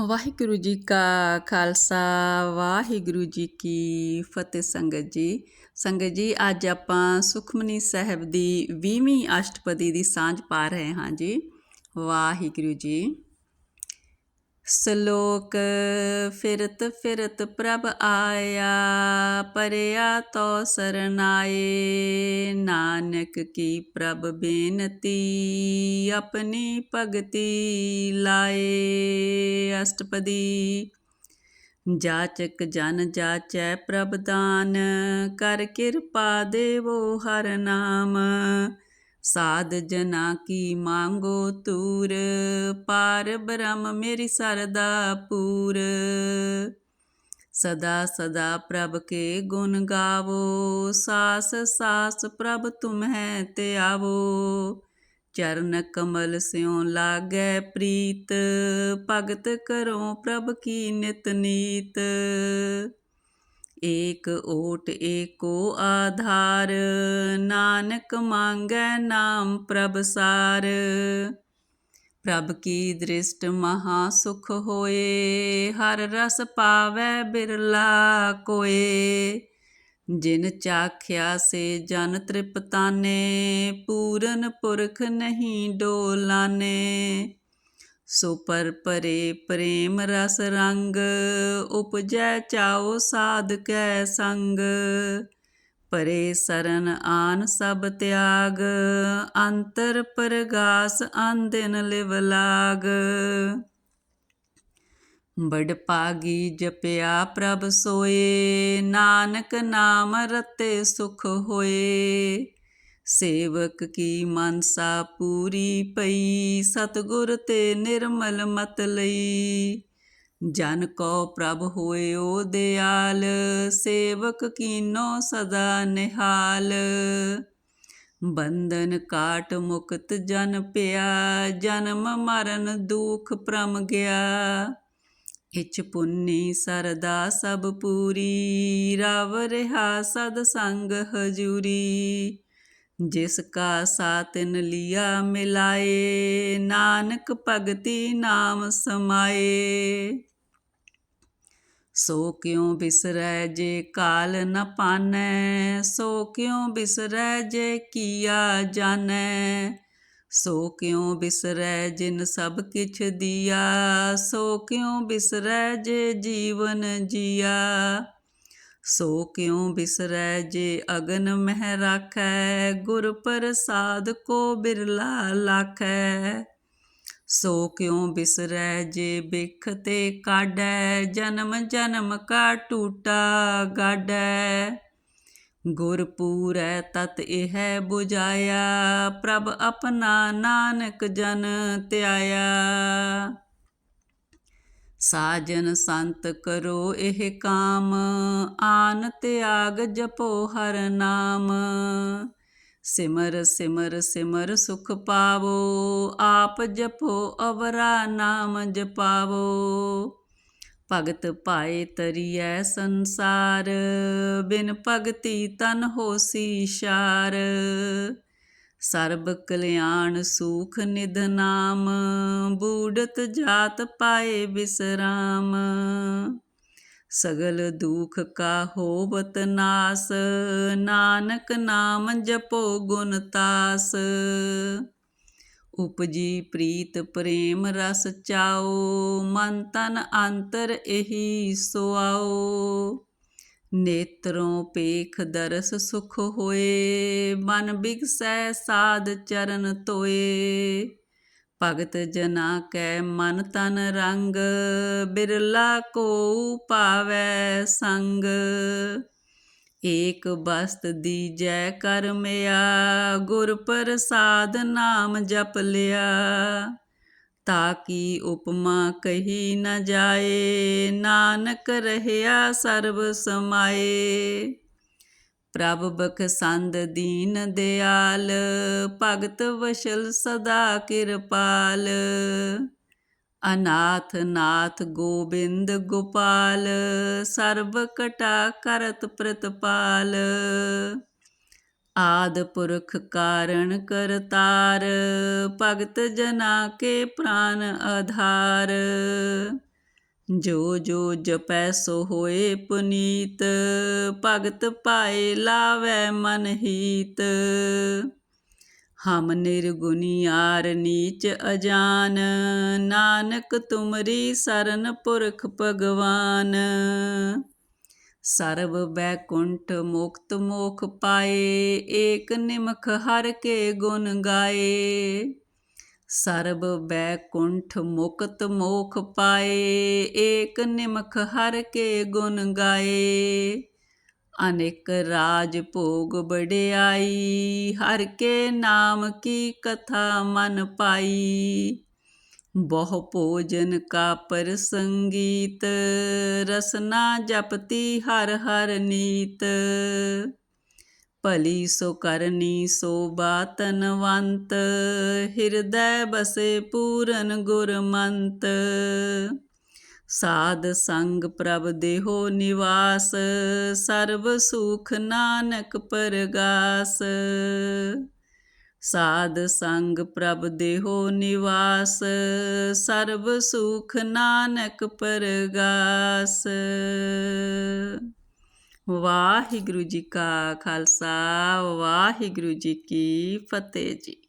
ਵਾਹਿਗੁਰੂ ਜੀ ਕਾ ਖਾਲਸਾ ਵਾਹਿਗੁਰੂ ਜੀ ਕੀ ਫਤਿਹ ਸੰਗਤ ਜੀ। ਸੰਗਤ ਜੀ, ਅੱਜ ਆਪਾਂ ਸੁਖਮਨੀ ਸਾਹਿਬ ਦੀ 20ਵੀਂ ਅਸ਼ਟਪਦੀ ਦੀ ਸਾਂਝ ਪਾ ਰਹੇ ਹਾਂ ਜੀ। ਵਾਹਿਗੁਰੂ ਜੀ। ਸ਼ਲੋਕ, ਫਿਰਤ ਫਿਰਤ ਪ੍ਰਭ ਆਇਆ, ਪਰਿਆ ਤੋ ਸਰਨਾਏ। ਨਾਨਕ ਕੀ ਪ੍ਰਭ ਬੇਨਤੀ, ਆਪਣੀ ਭਗਤੀ ਲਾਏ। ਅਸ਼ਟਪਦੀ, ਜਾਚਕ ਜਨ ਜਾਚੈ ਪ੍ਰਭ ਦਾਨ, ਕਰ ਕਿਰਪਾ ਦੇਵੋ ਹਰ ਨਾਮ। ਸਾਧ ਜਨਾ ਕੀ ਮੰਗੋ ਤੂਰ, ਪਾਰ ਬ੍ਰਹਮ ਮੇਰੀ ਸਰਦਾ ਪੂਰ। ਸਦਾ ਸਦਾ ਪ੍ਰਭ ਕੇ ਗੁਣ ਗਾਵੋ, ਸਾਸ ਸਾਸ ਪ੍ਰਭ ਤੁਮਹਿ ਤੇ ਆਵੋ। ਚਰਨ ਕਮਲ ਸਿਉ ਲਾਗੈ ਪ੍ਰੀਤ, ਭਗਤ ਕਰੋ ਪ੍ਰਭ ਕੀ ਨਿਤ ਨੀਤ। ਏਕ ਓਟ ਏਕੋ ਆਧਾਰ, ਨਾਨਕ ਮੰਗੈ ਨਾਮ ਪ੍ਰਭ ਸਾਰ। ਪ੍ਰਭ ਕੀ ਦ੍ਰਿਸ਼ਟ ਮਹਾ ਸੁਖ ਹੋਏ, ਹਰ ਰਸ ਪਾਵੈ ਬਿਰਲਾ ਕੋਏ। ਜਿਨ ਚਾਖਿਆ ਸੇ ਜਨ ਤ੍ਰਿਪਤਾਨੇ, ਪੂਰਨ ਪੁਰਖ ਨਹੀਂ ਡੋਲਾਨੇ। ਸੋ ਪਰ ਪਰੇ ਪ੍ਰੇਮ ਰਸ ਰੰਗ, ਉਪਜੈ ਚਾਓ ਸਾਧ ਕੈ ਸੰਗ। ਪਰੇ ਸਰਨ ਆਨ ਸਭ ਤਿਆਗ, ਅੰਤਰ ਪਰਗਾਸ ਆਂਦਿਨ ਲਿਵ ਲਾਗ। ਬੜ ਪਾਗੀ ਜਪਿਆ ਪ੍ਰਭ ਸੋਏ, ਨਾਨਕ ਨਾਮ ਰਤੇ ਸੁਖ ਹੋਏ। ਸੇਵਕ ਕੀ ਮਨਸਾ ਪੂਰੀ ਪਈ, ਸਤਗੁਰ ਤੇ ਨਿਰਮਲ ਮਤ ਲਈ। ਜਨ ਕੋ ਪ੍ਰਭ ਹੋਏ ਓ ਦਿਆਲ ਸੇਵਕ ਕੀਨੋ ਸਦਾ ਨਿਹਾਲ। ਬੰਧਨ ਕਾਟ ਮੁਕਤ ਜਨ ਪਿਆ, ਜਨਮ ਮਰਨ ਦੁਖ ਪ੍ਰਮ ਗਿਆ। ਇਚ ਪੁੰਨੀ ਸਰਦਾ ਸਭ ਪੂਰੀ, ਰਵ ਰਹਾ ਸਦ ਸੰਗ ਹਜੂਰੀ। ਜਿਸ ਕਾ ਸਾਤਨ ਲਿਆ ਮਿਲਾਏ, ਨਾਨਕ ਭਗਤੀ ਨਾਮ ਸਮਾਏ। ਸੋ ਕਿਉ ਬਿਸਰੈ ਜੇ ਕਾਲ ਨ ਪਾਨੈ, ਸੋ ਕਿਉ ਬਿਸਰੈ ਜੇ ਕੀਆ ਜਾਣੈ ਸੋ ਕਿਉ ਬਿਸਰੈ ਜਿਨ ਸਭ ਕਿਛ ਦੀਆ, ਸੋ ਕਿਉ ਬਿਸਰੈ ਜੇ ਜੀਵਨ ਜੀਆ। ਸੋ ਕਿਉ ਬਿਸਰੈ ਜੇ ਅਗਨ ਮਹਿ ਰਾਖੈ? ਗੁਰ ਪ੍ਰਸਾਦ ਕੋ ਬਿਰਲਾ ਲਾਖੈ? ਸੋ ਕਿਉ ਬਿਸਰੈ ਜੇ ਬਿਖ ਤੇ ਕਾਢੈ? ਜਨਮ ਜਨਮ ਕਾ ਟੂਟਾ ਗਾਢੈ। ਗੁਰ ਪੂਰੈ ਤਤ ਇਹ 부ਜਾਇਆ ਪ੍ਰਭ ਆਪਣਾ ਨਾਨਕ ਜਨ ਧਿਆਇਆ। ਸਾਜਨ ਸੰਤ ਕਰੋ ਇਹ ਕਾਮ, ਆਨ ਤਿਆਗ ਜਪੋ ਹਰ ਨਾਮ। ਸਿਮਰ ਸਿਮਰ ਸਿਮਰ ਸੁਖ ਪਾਵੋ, ਆਪ ਜਪੋ ਅਵਰਾ ਨਾਮ ਜਪਾਵੋ। ਭਗਤ ਪਾਏ ਤਰੀਐ ਸੰਸਾਰ, ਬਿਨ ਭਗਤੀ ਤਨ ਹੋਸੀ ਸ਼ਾਰ। ਸਰਬ ਕਲਿਆਣ ਸੂਖ ਨਿਧ ਨਾਮ, ਬੂੜਤ ਜਾਤ ਪਾਏ ਬਿਸਰਾਮ। ਸਗਲ ਦੁਖ ਕਾ ਹੋਵਤ ਨਾਸ, ਨਾਨਕ ਨਾਮ ਜਪੋ ਗੁਣ ਤਾਸ। ਉਪਜੀ ਪ੍ਰੀਤ ਪ੍ਰੇਮ ਰਸ ਚਾਓ, ਮਨ ਤਨ ਅੰਤਰ ਇਹੀ ਸੁਆਓ। ਨੇਤਰੋਂ ਪੇਖ ਦਰਸ ਸੁਖ ਹੋਏ, ਮਨ ਬਿਗਸੈ ਸਾਧ ਚਰਨ ਤੋਏ। ਭਗਤ ਜਨਾ ਕੈ ਮਨ ਤਨ ਰੰਗ, ਬਿਰਲਾ ਕੋ ਪਾਵੈ ਸੰਗ। ਏਕ ਬਸਤ ਦੀਜੈ ਕਰਮਿਆ, ਗੁਰ ਪ੍ਰਸਾਦ ਨਾਮ ਜਪ ਲਿਆ। ਤਾਕੀ ਉਪਮਾ ਕਹੀ ਨ ਜਾਏ, ਨਾਨਕ ਰਹਿਆ ਸਰਬ ਸਮਾਏ। ਪ੍ਰਭ ਬਖਸੰਦ ਦੀਨ ਦਿਆਲ, ਭਗਤ ਵਸ਼ਲ ਸਦਾ ਕਿਰਪਾਲ। ਅਨਾਥ ਨਾਥ ਗੋਬਿੰਦ ਗੋਪਾਲ, ਸਰਬ ਕਟਾ ਕਰਤ ਪ੍ਰਤਪਾਲ। ਆਦ ਪੁਰਖ ਕਾਰਣ ਕਰਤਾਰ, ਭਗਤ ਜਨਾ ਕੇ ਪ੍ਰਾਨ ਆਧਾਰ। ਜੋ ਜੋ ਜਪੈ ਸੋ ਹੋਏ ਪੁਨੀਤ, ਭਗਤ ਪਾਏ ਲਾਵੈ ਮਨ ਹੀਤ। ਹਮ ਨਿਰਗੁਣਿਆਰ ਨੀਚ ਅਜਾਨ, ਨਾਨਕ ਤੁਮਰੀ ਸਰਨ ਪੁਰਖ ਭਗਵਾਨ। ਸਰਬ ਬੈਕੁੰਠ ਮੁਕਤ ਮੋਖ ਪਾਏ, ਏਕ ਨਿਮਖ ਹਰ ਕੇ ਗੁਣ ਗਾਏ। ਸਰਬ ਬੈਕੁੰਠ ਮੁਕਤ ਮੋਖ ਪਾਏ, ਏਕ ਨਿਮਖ ਹਰ ਕੇ ਗੁਣ ਗਾਏ। ਅਨੇਕ ਰਾਜ ਭੋਗ ਬੜਿਆਈ ਹਰ ਕੇ ਨਾਮ ਕੀ ਕਥਾ ਮਨ ਪਾਈ। ਬਹੁ ਭੋਜਨ ਕਾ ਪ੍ਰਸੰਗੀਤ, ਰਸਨਾ ਜਪਤੀ ਹਰ ਹਰ ਨੀਤ। ਭਲੀ ਸੋ ਕਰਨੀ ਸੋ ਬਾਤਨਵੰਤ ਹਿਰਦੈ ਬਸੇ ਪੂਰਨ ਗੁਰਮੰਤ। ਸਾਧ ਸੰਗ ਪ੍ਰਭ ਦੇਹੋ ਨਿਵਾਸ, ਸਰਬ ਸੁਖ ਨਾਨਕ ਪਰਗਾਸ। ਸਾਧ ਸੰਗ ਪ੍ਰਭ ਦੇਹੋ ਨਿਵਾਸ, ਸਰਬ ਸੁਖ ਨਾਨਕ ਪਰਗਾਸ। ਵਾਹਿਗੁਰੂ ਜੀ ਕਾ ਖਾਲਸਾ, ਵਾਹਿਗੁਰੂ ਜੀ ਕੀ ਫਤਿਹ ਜੀ।